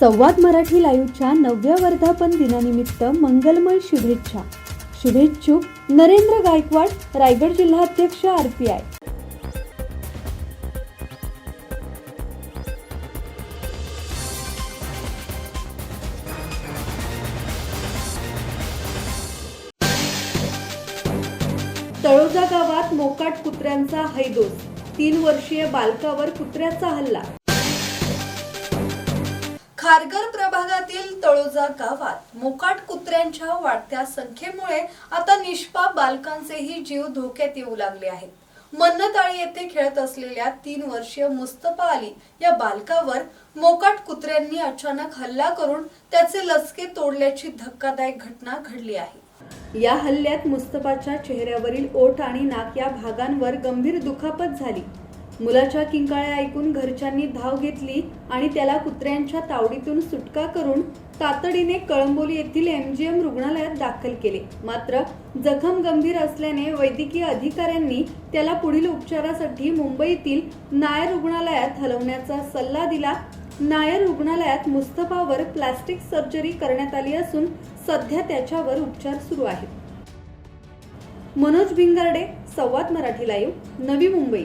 संवाद मराठी लाईव्हच्या नवव्या वर्धापन दिनानिमित्त मंगलमय शुभेच्छा. शुभेच्छुक नरेंद्र गायकवाड रायगड जिल्हाध्यक्ष आर पी आय. तळोजा गावात मोकाट कुत्र्यांचा हैदोस. तीन वर्षीय बालकावर कुत्र्याचा हल्ला. खारघर प्रभागातील तळोजा गावात मोकाट कुत्र्यांच्या वाढत्या संख्येमुळे आता निष्पाप बालकांचेही जीव धोक्यात येऊ लागले आहेत. मन्नताळी येथे खेळत असलेल्या तीन वर्षीय मुस्तफा अली या बालकावर मोकाट कुत्र्यांनी अचानक हल्ला करून त्याचे लचके तोडल्याची धक्कादायक घटना घडली आहे. या हल्ल्यात मुस्तफाच्या चेहऱ्यावरील ओठ आणि नाक या भागांवर गंभीर दुखापत झाली. मुलाच्या किंकाळ्या ऐकून घरच्यांनी धाव घेतली आणि त्याला कुत्र्यांच्या तावडीतून सुटका करून तातडीने कळंबोली येथील एमजीएम रुग्णालयात दाखल केले. मात्र जखम गंभीर असल्याने वैद्यकीय अधिकाऱ्यांनी त्याला पुढील उपचारासाठी मुंबईतील नायर रुग्णालयात हलवण्याचा सल्ला दिला. नायर रुग्णालयात मुस्तफावर प्लास्टिक सर्जरी करण्यात आली असून सध्या त्याच्यावर उपचार सुरू आहेत. मनोज भिंगारडे संवाद मराठी लाईव्ह नवी मुंबई.